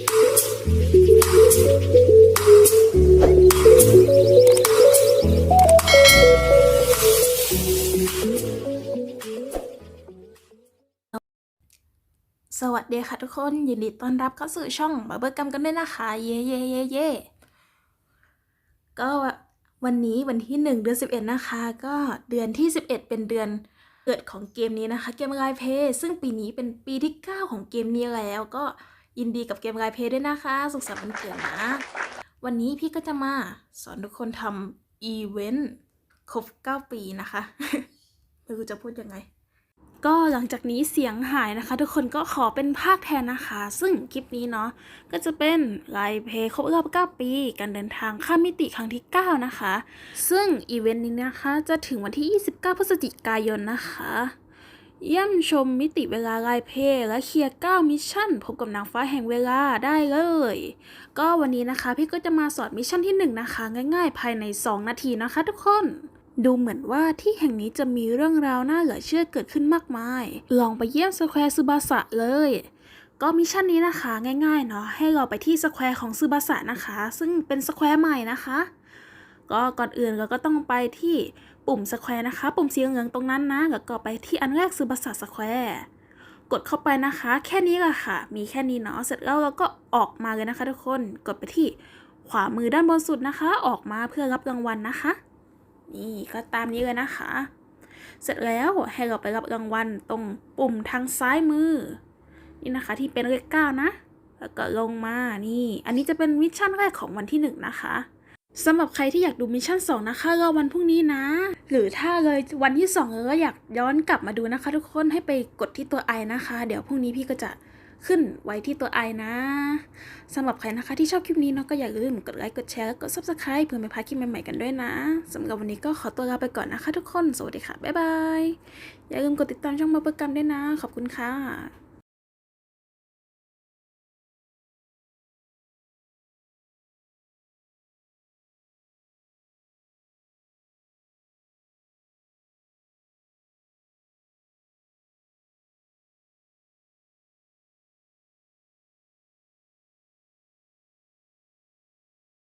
สวัสดีค่ะทุกคนยินดีต้อนรับเข้าสู่ช่องบาเบอร์กัมกันด้วยนะคะ เย่เย่เย่เย่ก็วันนี้วันที่ 1 เดือน 11 นะคะ ก็เดือนที่ 11 เป็นเดือนเกิดของเกมนี้นะคะ เกมไลเพย์ซึ่งปีนี้เป็นปีที่ 9 ของเกมนี้แล้วก็ ยินดีกับเกมไลเพย์ด้วยนะคะ สุขสันต์วันเกิดนะ วันนี้พี่ก็จะมาสอนทุกคนทำอีเวนต์ครบ 9 ปีนะคะไม่รู้จะพูดยังไง ก็หลังจากนี้เสียงหายนะคะ ทุกคนก็ขอเป็นภาคแทนนะคะ ซึ่งคลิปนี้เนาะก็จะเป็นไลฟ์เพย์ครบรอบ9ปี การเดินทางข้ามมิติครั้งที่ 9 นะคะ ซึ่งอีเวนต์นี้นะคะจะถึงวันที่ 29 พฤศจิกายนนะคะ เยี่ยมชมมิติเวลาลฟ์เพลย์และเคลียร์9มิชชั่นพบกับนางฟ้าแห่งเวลาได้เลย ก็วันนี้นะคะพี่ก็จะมาสอนมิชชั่นที่ 1 นะคะ ง่ายๆ ภายใน 2 นาทีนะคะทุกคน ดูเหมือนว่าที่แห่งนี้จะมีเรื่องราวน่าเหลือเชื่อเกิดขึ้นมากมาย ลองไปเยี่ยมสแควร์ซูบาสะเลย ก็มิชชั่นนี้นะคะง่ายๆเนาะให้เราไปที่สแควร์ของซูบาสะนะคะ ซึ่งเป็นสแควร์ใหม่นะคะ ก็ก่อนอื่นเราก็ต้องไปที่ปุ่มสแควร์นะคะ ปุ่มสีเหลืองตรงนั้นนะแล้วก็ไปที่อันแรกซูบาสะสแควร์กดเข้าไปนะคะ แค่นี้แหละค่ะ มีแค่นี้เนาะเสร็จแล้วเราก็ออกมาเลยนะคะ ทุกคนกดไปที่ขวามือด้านบนสุดนะคะ ออกมาเพื่อรับรางวัลนะคะ นี่ก็ตามนี้เลยนะคะ เสร็จแล้วให้เราไปรับรางวัลตรงปุ่มทางซ้ายมือ นี่นะคะที่เป็นเลขเก้านะแล้วก็ลงมานี่ อันนี้จะเป็นมิชชั่นแรกของวันที่หนึ่งนะคะ สำหรับใครที่อยากดูมิชชั่นสองนะคะรอวันพรุ่งนี้นะ หรือถ้าเลยวันที่สองแล้วก็อยากย้อนกลับมาดูนะคะ ทุกคนให้ไปกดที่ตัวไอนะคะ เดี๋ยวพรุ่งนี้พี่ก็จะขึ้นไว้ที่ตัวไอนะสำหรับใครนะคะที่ชอบคลิปนี้เนาะก็อย่าลืมกดไลค์กดแชร์แล้วกด subscribe เพื่อไม่พลาดคลิปใหม่ๆกันด้วยนะสำหรับวันนี้ก็ขอตัวลาไปก่อนนะคะ ทุกคนสวัสดีค่ะบ๊ายบายอย่าลืมกดติดตามช่องมาเปิดกรรมด้วยนะ ขอบคุณค่ะ